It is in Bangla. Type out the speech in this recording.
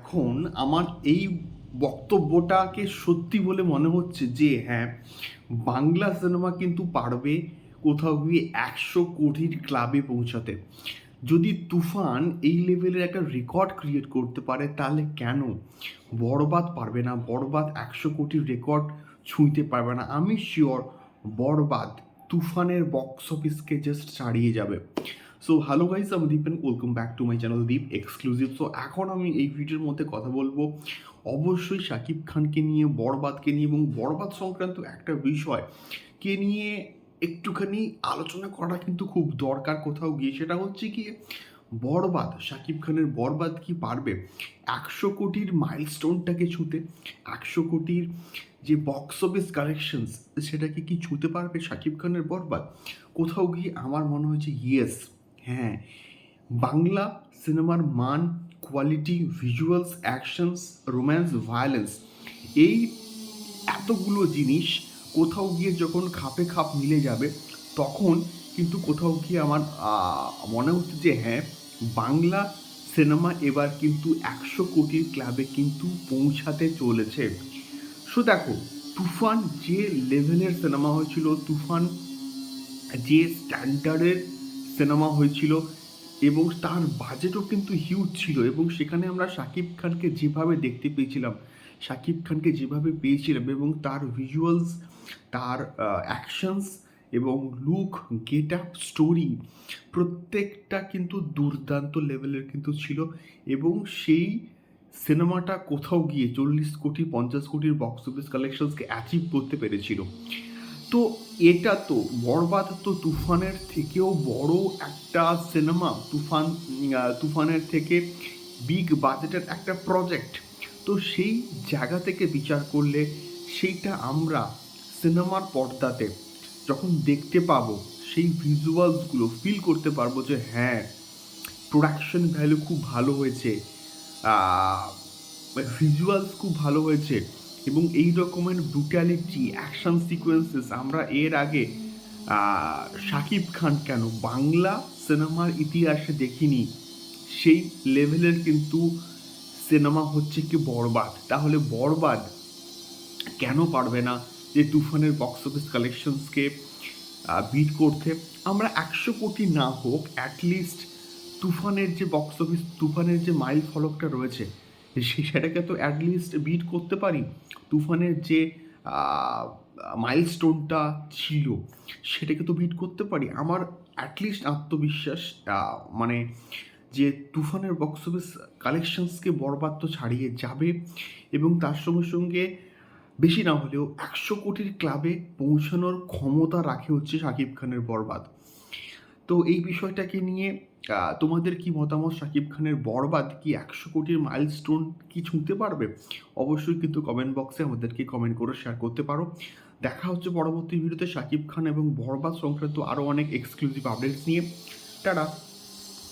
এখন আমার এই বক্তব্যটাকে সত্যি বলে মনে হচ্ছে যে হ্যাঁ বাংলা সিনেমা কিন্তু পারবে কোথাও গিয়ে একশো কোটির ক্লাবে পৌঁছাতে। যদি তুফান এই লেভেলের একটা রেকর্ড ক্রিয়েট করতে পারে, তাহলে কেন? বরবাদ পারবে না, বরবাদ একশো কোটির রেকর্ড ছুঁইতে পারবে না। আমি শিওর বরবাদ তুফানের বক্স অফিসকে জাস্ট ছাড়িয়ে যাবে। সো হ্যালো গাইস আমি Deep welcome back to my channel Deep exclusive so এখন আমি এই ভিডিওর মধ্যে কথা বলব অবশ্যই শাকিব খানকে নিয়ে, বরবাদকে নিয়ে এবং বরবাদ সংক্রান্ত একটা বিষয় কে নিয়ে একটুখানি আলোচনা করা কিন্তু খুব দরকার কোথাও গিয়ে। সেটা হচ্ছে কি, বরবাদ শাকিব খানের বরবাদ কি পারবে? একশো কোটির মাইলস্টোনটাকে ছুঁতে, একশো কোটির যে বক্স অফিস কালেকশনস সেটাকে কি ছুঁতে পারবে শাকিব খানের বরবাদ? কোথাও গিয়ে আমার মনে হয়েছে ইয়েস হ্যাঁ বাংলা সিনেমার মান quality visuals actions romance violence এই এতগুলো জিনিস কোথাও গিয়ে যখন খাপে খাপ মিলে যাবে, তখন কিন্তু কোথাও গিয়ে আমার মনে হচ্ছে যে হ্যাঁ বাংলা সিনেমা এবার কিন্তু একশো কোটির ক্লাবে কিন্তু পৌঁছাতে চলেছে। সো দেখো, তুফান যে লেভেলের সিনেমা হয়েছিল, তুফান যে স্ট্যান্ডার্ডের সিনেমা হয়েছিল এবং তার বাজেটও কিন্তু হিউজ ছিল এবং সেখানে আমরা শাকিব খানকে যেভাবে দেখতে পেয়েছিলাম শাকিব খানকে যেভাবে পেয়েছিলাম এবং তার ভিজুয়ালস তার অ্যাকশনস এবং লুক গেট আপ স্টোরি প্রত্যেকটা কিন্তু দুর্দান্ত লেভেলের কিন্তু ছিল এবং সেই সিনেমাটা কোথাও গিয়ে চল্লিশ কোটি, পঞ্চাশ কোটির বক্স অফিস কালেকশনসকে অ্যাচিভ করতে পেরেছিল। তো এটা তো, বরবাদ তো তুফানের থেকেও বড় একটা সিনেমা, তুফান তুফানের থেকে বিগ বাজেটের একটা প্রজেক্ট তো সেই জায়গা থেকে বিচার করলে সেইটা আমরা সিনেমার পর্দাতে যখন দেখতে পাবো, সেই ভিজুয়ালসগুলো ফিল করতে পারব যে হ্যাঁ প্রোডাকশন ভ্যালু খুব ভালো হয়েছে ভিজুয়ালস খুব ভালো হয়েছে। এবং এই রকমের ব্রুটালিটি অ্যাকশন সিকোয়েন্সেস আমরা এর আগে শাকিব খান কেন বাংলা সিনেমার ইতিহাসে দেখিনি, সেই লেভেলের কিন্তু সিনেমা হচ্ছে কি বরবাদ। তাহলে বরবাদ কেন পারবে না যে তুফানের বক্স অফিস কালেকশনসকে বিট করতে? আমরা একশো কোটি না হোক অ্যাটলিস্ট তুফানের যে বক্স অফিস তুফানের যে মাইল ফলকটা রয়েছে সেটাকে তো অ্যাটলিস্ট বিট করতে পারি। তুফানের যে মাইলস্টোনটা ছিল, সেটাকে তো বিট করতে পারি। আমার অ্যাটলিস্ট আত্মবিশ্বাস মানে যে তুফানের বক্স অফিস কালেকশনসকে বরবাদ তো ছাড়িয়ে যাবে এবং তার সঙ্গে সঙ্গে বেশি না হলেও একশো কোটির ক্লাবে পৌঁছানোর ক্ষমতা রাখে হচ্ছে শাকিব খানের বরবাদ। তো এই বিষয়টাকে নিয়ে তোমাদের কি মতামত? শাকিব খানের বরবাদ কি একশো কোটির মাইলস্টোন কি ছুঁতে পারবে? অবশ্যই কিন্তু কমেন্ট বক্সে আমাদেরকে কমেন্ট করে শেয়ার করতে পারো। দেখা হচ্ছে পরবর্তী ভিডিওতে শাকিব খান এবং বরবাদ সংক্রান্ত আরও অনেক এক্সক্লুসিভ আপডেটস নিয়ে। টাটা!